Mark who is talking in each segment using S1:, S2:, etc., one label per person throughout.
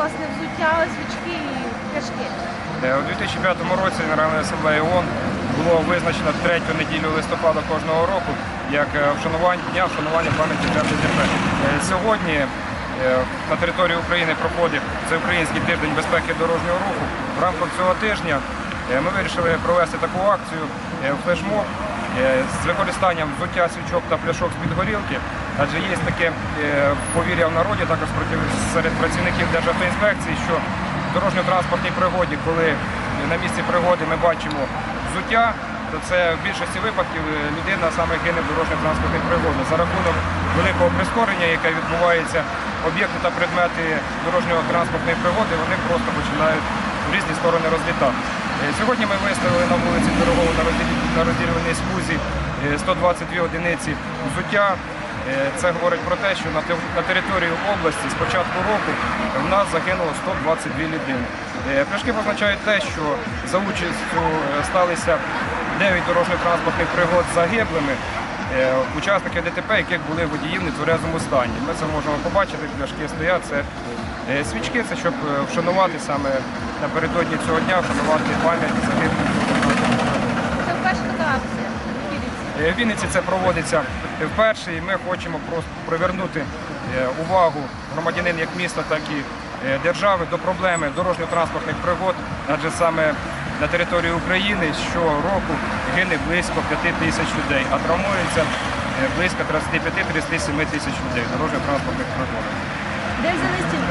S1: власне взуття, свічки і пляшки?
S2: Е, У 2005 році Генеральною асамблеєю ООН було визначено третю неділю листопада кожного року як е, вшанування дня вшанування пам'яті жертв ДТП. Е, Сьогодні на території України проходить Всеукраїнський тиждень безпеки дорожнього руху. В рамках цього тижня ми вирішили провести таку акцію флешмоб з використанням взуття свічок та пляшок з-під горілки. Адже є таке е, повір'я в народі, також серед працівників Державтоінспекції, що в дорожньо-транспортній пригоді, коли на місці пригоди ми бачимо взуття, то це в більшості випадків е, людина саме гине в дорожньо-транспортній пригоді. За рахунок великого прискорення, яке відбувається, об'єкти та предмети дорожньо-транспортної пригоди, вони просто починають в різні сторони розлітати. Е, Сьогодні ми виставили на вулиці на на смузі е, 122 одиниці взуття. Е, Це говорить про те, що на території області з початку року в нас загинуло 122 людини. Е, Пляшки позначають те, що за участю е, сталися 9 дорожньо-транспортних пригод загиблими. е, Учасники ДТП, яких були водії в нетверезому стані. Ми це можемо побачити, пляшки стоять. Це е, свічки, це щоб е, вшанувати саме напередодні цього дня, вшанувати пам'ять загиблих.
S1: Це вперше така акція. В Вінниці.
S2: Е, В Вінниці це проводиться вперше, і ми хочемо просто привернути е, увагу громадянин як міста, так і е, держави до проблеми дорожньо-транспортних пригод, адже саме на території України щороку гине близько 5 тисяч людей, а травмується близько 35-37 тисяч людей дорожньо-транспортних пригодах.
S1: Де взяли стільки?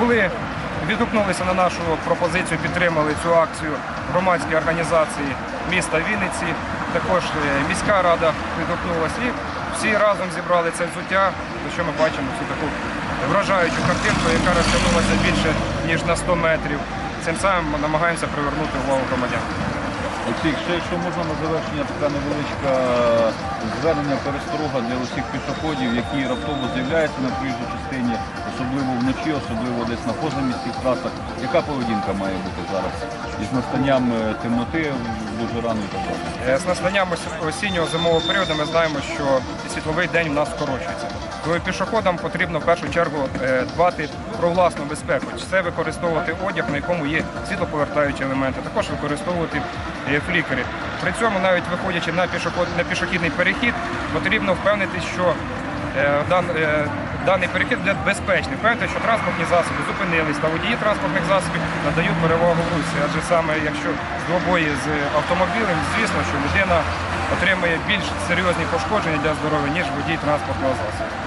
S2: Були відгукнулися на нашу пропозицію, підтримали цю акцію громадські організації міста Вінниці. Також е, міська рада відгукнулася і всі разом зібрали це взуття, за що ми бачимо цю таку вражаючу картинку, яка розтягнулася більше ніж на 100 метрів. Цим самим ми намагаємося привернути увагу громадян.
S3: Олексій, ще якщо можна на завершення така невеличка звернення пересторога для усіх пішоходів, які раптово з'являються на проїжджій частині, особливо вночі, особливо десь на позаміських трасах. Яка поведінка має бути зараз? Із настанням е, темноти дуже рано і так.
S2: Е, З настанням осіннього зимового періоду ми знаємо, що світловий день в нас скорочується. Тому пішоходам потрібно в першу чергу е, дбати про власну безпеку. Це використовувати одяг, на якому є світлоповертаючі елементи, також використовувати флікери. При цьому, навіть виходячи на пішоход на пішохідний перехід, потрібно впевнитися, що дан- даний перехід буде безпечний. Впевнити, що транспортні засоби зупинились та водії транспортних засобів надають перевагу в русі. Адже саме якщо двобої з автомобілем, звісно, що людина отримує більш серйозні пошкодження для здоров'я, ніж водій транспортного засобу.